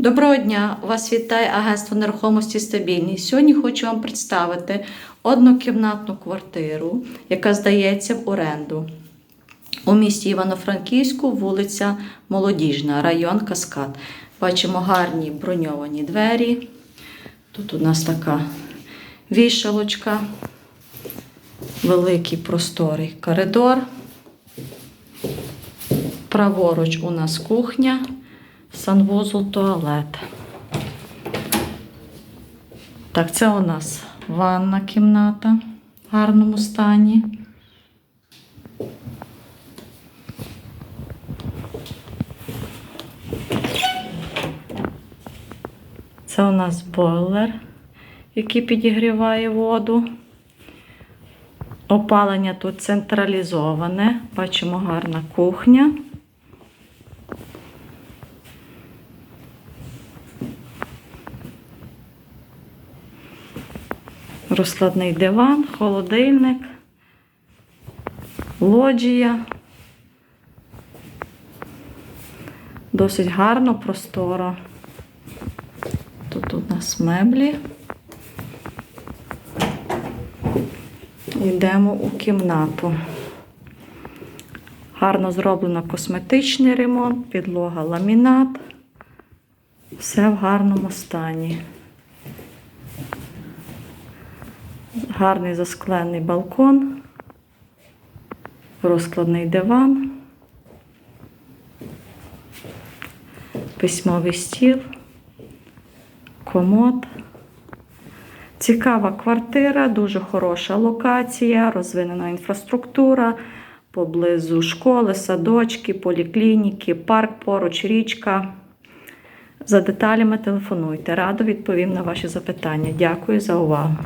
Доброго дня! Вас вітає агентство нерухомості стабільність. Сьогодні хочу вам представити однокімнатну квартиру, яка здається в оренду у місті Івано-Франківську, вулиця Молодіжна, район Каскад. Бачимо гарні броньовані двері. Тут у нас така вішалочка, великий просторий коридор. Праворуч у нас кухня, санвузол, туалет. Так, це у нас ванна кімната в гарному стані. Це у нас бойлер, який підігріває воду. Опалення тут централізоване. Бачимо гарна кухня. Розкладний диван, холодильник, лоджія. Досить гарно, просторо. Тут у нас меблі. Йдемо у кімнату. Гарно зроблено косметичний ремонт, підлога ламінат. Все в гарному стані. Гарний засклений балкон, розкладний диван, письмовий стіл, комод. Цікава квартира, дуже хороша локація, розвинена інфраструктура, поблизу школи, садочки, поліклініки, парк поруч, річка. За деталями телефонуйте. Радо відповім на ваші запитання. Дякую за увагу.